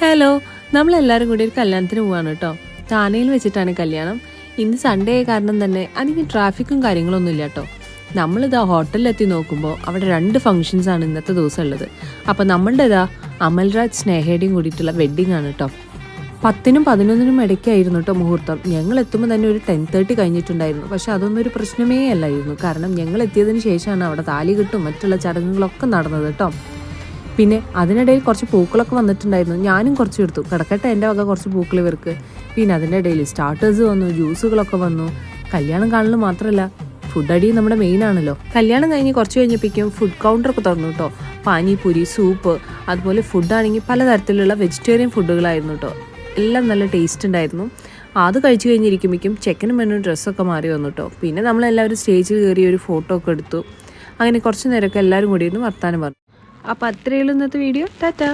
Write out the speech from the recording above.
Hello നമ്മളെല്ലാവരും കൂടി ഒരു കല്യാണത്തിന് പോവാണ് കേട്ടോ. താനയിൽ വെച്ചിട്ടാണ് കല്യാണം. ഇന്ന് സൺഡേ കാരണം തന്നെ അധികം ട്രാഫിക്കും കാര്യങ്ങളൊന്നും ഇല്ല കേട്ടോ. നമ്മളിതാ ഹോട്ടലിലെത്തി നോക്കുമ്പോൾ അവിടെ രണ്ട് ഫംഗ്ഷൻസ് ആണ് ഇന്നത്തെ ദിവസം ഉള്ളത്. അപ്പോൾ നമ്മളുടെ ഇതാ അമൽരാജ് സ്നേഹയുടെയും കൂടിയിട്ടുള്ള വെഡ്ഡിംഗ് ആണ് കേട്ടോ. പത്തിനും പതിനൊന്നിനും ഇടയ്ക്കായിരുന്നു കേട്ടോ മുഹൂർത്തം. ഞങ്ങൾ എത്തുമ്പോൾ തന്നെ ഒരു ടെൻ തേർട്ടി കഴിഞ്ഞിട്ടുണ്ടായിരുന്നു. പക്ഷെ അതൊന്നും ഒരു പ്രശ്നമേ അല്ലായിരുന്നു. കാരണം ഞങ്ങൾ എത്തിയതിന് ശേഷമാണ് അവിടെ താലി കിട്ടും മറ്റുള്ള ചടങ്ങുകളൊക്കെ നടന്നത് കേട്ടോ. പിന്നെ അതിനിടയിൽ കുറച്ച് പൂക്കളൊക്കെ വന്നിട്ടുണ്ടായിരുന്നു. ഞാനും കുറച്ച് എടുത്തു. കിടക്കട്ടെ എന്റെ വക കുറച്ച് പൂക്കൾ ഇവർക്ക്. പിന്നെ അതിന്റെ ഇടയിൽ സ്റ്റാർട്ടേഴ്സ് വന്നു ജ്യൂസുകളൊക്കെ വന്നു. കല്യാണം കാണൽ മാത്രമല്ല ഫുഡ് അടി നമ്മുടെ മെയിൻ ആണല്ലോ. കല്യാണം കഴിഞ്ഞ് കുറച്ച് കഴിഞ്ഞപ്പോഴേക്കും ഫുഡ് കൗണ്ടറൊക്കെ തുറന്നു കേട്ടോ. പാനിപൂരി സൂപ്പ് അതുപോലെ ഫുഡാണെങ്കിൽ പലതരത്തിലുള്ള വെജിറ്റേറിയൻ ഫുഡുകളായിരുന്നു കേട്ടോ. എല്ലാം നല്ല ടേസ്റ്റ് ഉണ്ടായിരുന്നു. അത് കഴിച്ചു കഴിഞ്ഞിരിക്കുമ്പോഴേക്കും ചെക്കനും പെണ്ണും ഡ്രസ്സൊക്കെ മാറി വന്നു കേട്ടോ. പിന്നെ നമ്മളെല്ലാവരും സ്റ്റേജിൽ കയറി ഒരു ഫോട്ടോ ഒക്കെ എടുത്തു. അങ്ങനെ കുറച്ച് നേരമൊക്കെ എല്ലാവരും കൂടി ഇരുന്ന് വർത്താനം പറഞ്ഞു. അപ്പോൾ അത്രയുള്ളൂ ഇന്നത്തെ വീഡിയോ ടാറ്റാ.